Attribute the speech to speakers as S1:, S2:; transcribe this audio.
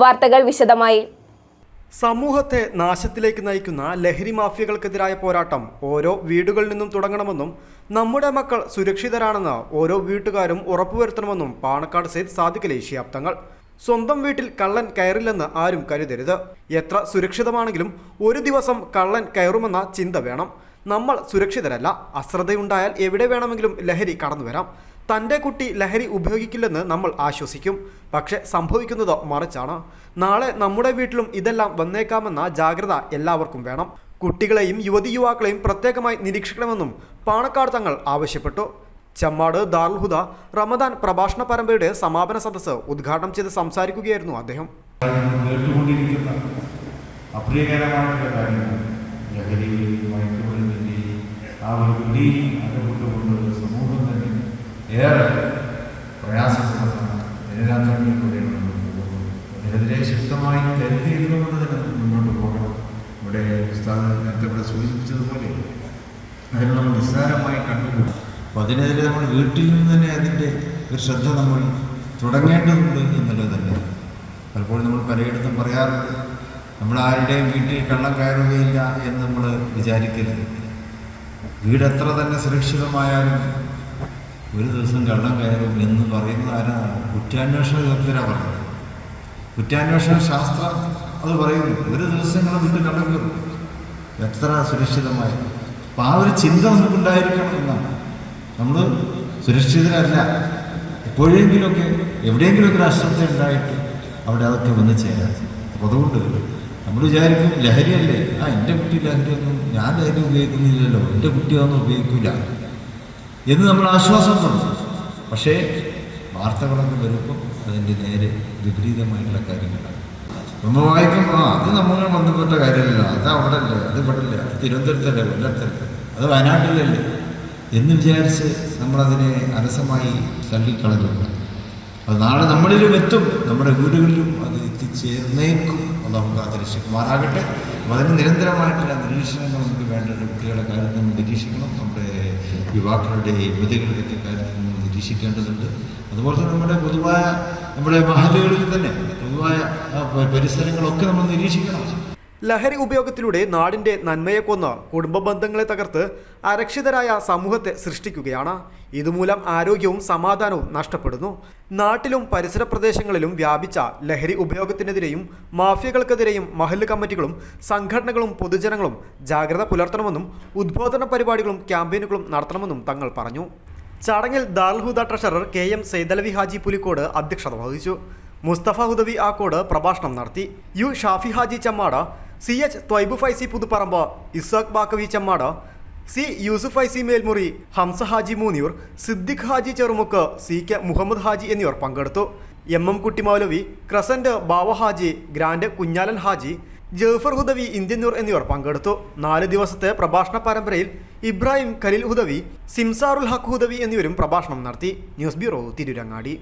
S1: വാർത്തകൾ വിശദമായി.
S2: സമൂഹത്തെ നാശത്തിലേക്ക് നയിക്കുന്ന ലഹരി മാഫിയകൾക്കെതിരായ പോരാട്ടം ഓരോ വീടുകളിൽ നിന്നും തുടങ്ങണമെന്നും നമ്മുടെ മക്കൾ സുരക്ഷിതരാണെന്ന് ഓരോ വീട്ടുകാരും ഉറപ്പുവരുത്തണമെന്നും പാണക്കാട് സെയ്ദ് സാദിഖലി ശിയാബ്ദങ്ങൾ സ്വന്തം വീട്ടിൽ കള്ളൻ കയറില്ലെന്ന് ആരും കരുതരുത്. എത്ര സുരക്ഷിതമാണെങ്കിലും ഒരു ദിവസം കള്ളൻ കയറുമെന്ന ചിന്ത വേണം. നമ്മൾ സുരക്ഷിതരല്ല. അശ്രദ്ധയുണ്ടായാൽ എവിടെ വേണമെങ്കിലും ലഹരി കടന്നു വരാം തന്റെ കുട്ടി ലഹരി ഉപയോഗിക്കില്ലെന്ന് നമ്മൾ ആശ്വസിക്കും. പക്ഷെ സംഭവിക്കുന്നത് മറിച്ചാണ്. നാളെ നമ്മുടെ വീട്ടിലും ഇതെല്ലാം വന്നേക്കാമെന്ന ജാഗ്രത എല്ലാവർക്കും വേണം. കുട്ടികളെയും യുവതി യുവാക്കളെയും പ്രത്യേകമായി നിരീക്ഷിക്കണമെന്നും പാണക്കാട് തങ്ങൾ ആവശ്യപ്പെട്ടു. ചമ്മാട് ദാർൽഹുദ റമദാൻ പ്രഭാഷണ പരമ്പരയുടെ സമാപന സദസ്സ് ഉദ്ഘാടനം ചെയ്ത് സംസാരിക്കുകയായിരുന്നു അദ്ദേഹം.
S3: അപ്രിയകരമായിട്ടുള്ള കാര്യങ്ങൾ ലഹരിയുടെയും മയക്കുമരുന്നിന്റെയും ആ ഒരു തന്നെ ഏറെ പ്രയാസപ്പെടുന്ന ദിനരാത്രങ്ങളിലൂടെയാണ് മുന്നോട്ട് പോകുന്നത്. അതിനെതിരെ ശക്തമായി കരുതിയിരുന്നുകൊണ്ട് തന്നെ മുന്നോട്ട് പോകണം. ഇവിടെ ഉസ്താദ് നേരത്തെ ഇവിടെ സൂചിപ്പിച്ചതുപോലെ അതിന് നമ്മൾ നിസ്സാരമായി കണ്ടുപോകും. അപ്പോൾ അതിനെതിരെ നമ്മൾ വീട്ടിൽ നിന്ന് തന്നെ അതിന്റെ ഒരു ശ്രദ്ധ നമ്മൾ തുടങ്ങേണ്ടതുണ്ട് എന്നുള്ളത് തന്നെ. പലപ്പോഴും നമ്മൾ പലയിടത്തും പറയാറുണ്ട് നമ്മൾ ആരുടെയും വീട്ടിൽ കള്ളം കയറുകയില്ല എന്ന് നമ്മൾ വിചാരിക്കരുത്. വീടെത്ര തന്നെ സുരക്ഷിതമായാലും ഒരു ദിവസം കള്ളം കയറും എന്ന് പറയുന്നത് ആരാണ് കുറ്റാന്വേഷണ വിദഗ്ധരാണ് പറയുന്നത്. കുറ്റാന്വേഷണ ശാസ്ത്രം അത് പറയുന്നു ഒരു ദിവസം നിങ്ങളെ വീട്ടിൽ കള്ളം കയറും. എത്ര സുരക്ഷിതമായി. അപ്പം ആ ഒരു ചിന്ത നമുക്കുണ്ടായിരിക്കണം എന്നാണ്. നമ്മൾ സുരക്ഷിതരല്ല. എപ്പോഴെങ്കിലുമൊക്കെ എവിടെയെങ്കിലുമൊക്കെ ഒരു അശ്രദ്ധ ഉണ്ടായിട്ട് അവിടെ അതൊക്കെ വന്ന് ചേരാം. അപ്പോൾ അതുകൊണ്ട് നമ്മൾ വിചാരിക്കും ലഹരിയല്ലേ? ആ എന്റെ കുട്ടി ലഹരിയൊന്നും ഞാൻ ലഹരി ഉപയോഗിക്കുന്നില്ലല്ലോ. എന്റെ കുട്ടി അതൊന്നും ഉപയോഗിക്കില്ല എന്ന് നമ്മൾ ആശ്വാസം തന്നു പക്ഷേ വാർത്തകളൊക്കെ വരുമ്പോൾ അതിന്റെ നേരെ വിപരീതമായിട്ടുള്ള കാര്യങ്ങളാണ്. നമ്മൾ വായിക്കും ആ അത് നമ്മൾ ബന്ധപ്പെട്ട കാര്യമല്ല അത് അവിടെ അല്ലേ അത് ഇവിടെ അല്ലേ അത് തിരുവനന്തപുരത്തല്ലേ കൊല്ലത്തല്ലേ അത് വയനാട്ടിലല്ലേ എന്ന് വിചാരിച്ച് നമ്മളതിനെ അലസമായി തള്ളിക്കളഞ്ഞു അത് നാളെ നമ്മളിലും എത്തും നമ്മുടെ വീടുകളിലും അത് എത്തിച്ചേർന്നേക്കും. അള്ളാഹു കാത്തിരക്ഷിക്കുമാറാകട്ടെ അപ്പോൾ അതിന് നിരന്തരമായിട്ടുള്ള നിരീക്ഷണങ്ങൾ നമുക്ക് വേണ്ട കുട്ടികളുടെ കാര്യത്തിൽ നമ്മൾ നിരീക്ഷിക്കണം നമ്മുടെ യുവാക്കളുടെ യുവതികളുടെയൊക്കെ കാര്യത്തിൽ നമ്മൾ നിരീക്ഷിക്കേണ്ടതുണ്ട്. അതുപോലെ തന്നെ നമ്മുടെ പൊതുവായ നമ്മുടെ മഹലുകളിൽ തന്നെ പൊതുവായ പരിസരങ്ങളൊക്കെ നമ്മൾ നിരീക്ഷിക്കണം.
S2: ലഹരി ഉപയോഗത്തിലൂടെ നാടിന്റെ നന്മയെ കൊന്ന് കുടുംബ ബന്ധങ്ങളെ തകർത്ത് അരക്ഷിതരായ സമൂഹത്തെ സൃഷ്ടിക്കുകയാണ്. ഇതുമൂലം ആരോഗ്യവും സമാധാനവും നഷ്ടപ്പെടുന്നു. നാട്ടിലും പരിസര പ്രദേശങ്ങളിലും വ്യാപിച്ച ലഹരി ഉപയോഗത്തിനെതിരെയും മാഫിയകൾക്കെതിരെയും മഹല്ല് കമ്മിറ്റികളും സംഘടനകളും പൊതുജനങ്ങളും ജാഗ്രത പുലർത്തണമെന്നും ഉദ്ബോധന പരിപാടികളും ക്യാമ്പയിനുകളും നടത്തണമെന്നും തങ്ങൾ പറഞ്ഞു. ചടങ്ങിൽ Dalhuda treasurer K M Saithalavi Haji Pulikkode അധ്യക്ഷത വഹിച്ചു. മുസ്തഫ ഹുദവി ആക്കോട് പ്രഭാഷണം നടത്തി. U Shafi Haji Chammad C H Thwaib Faizy Puthuparamba Isaq Baqavi Chemmad C Yusuf IC Melmuri Hamza Haji Munniyur Siddique Haji Cherumukku C K Muhammed Haji എന്നിവർ പങ്കെടുത്തു. M M Kutty Moulavi Crescent Bava Haji Grand Kunhalan Haji Jafar Hudawi Indianoor എന്നിവർ പങ്കെടുത്തു. നാല് ദിവസത്തെ പ്രഭാഷണ പരമ്പരയിൽ ഇബ്രാഹിം ഖലീൽ ഹുദവി സിംസാറുൽ ഹക്ക് ഹുദവി എന്നിവരും പ്രഭാഷണം നടത്തി. News bureau Tirurangadi.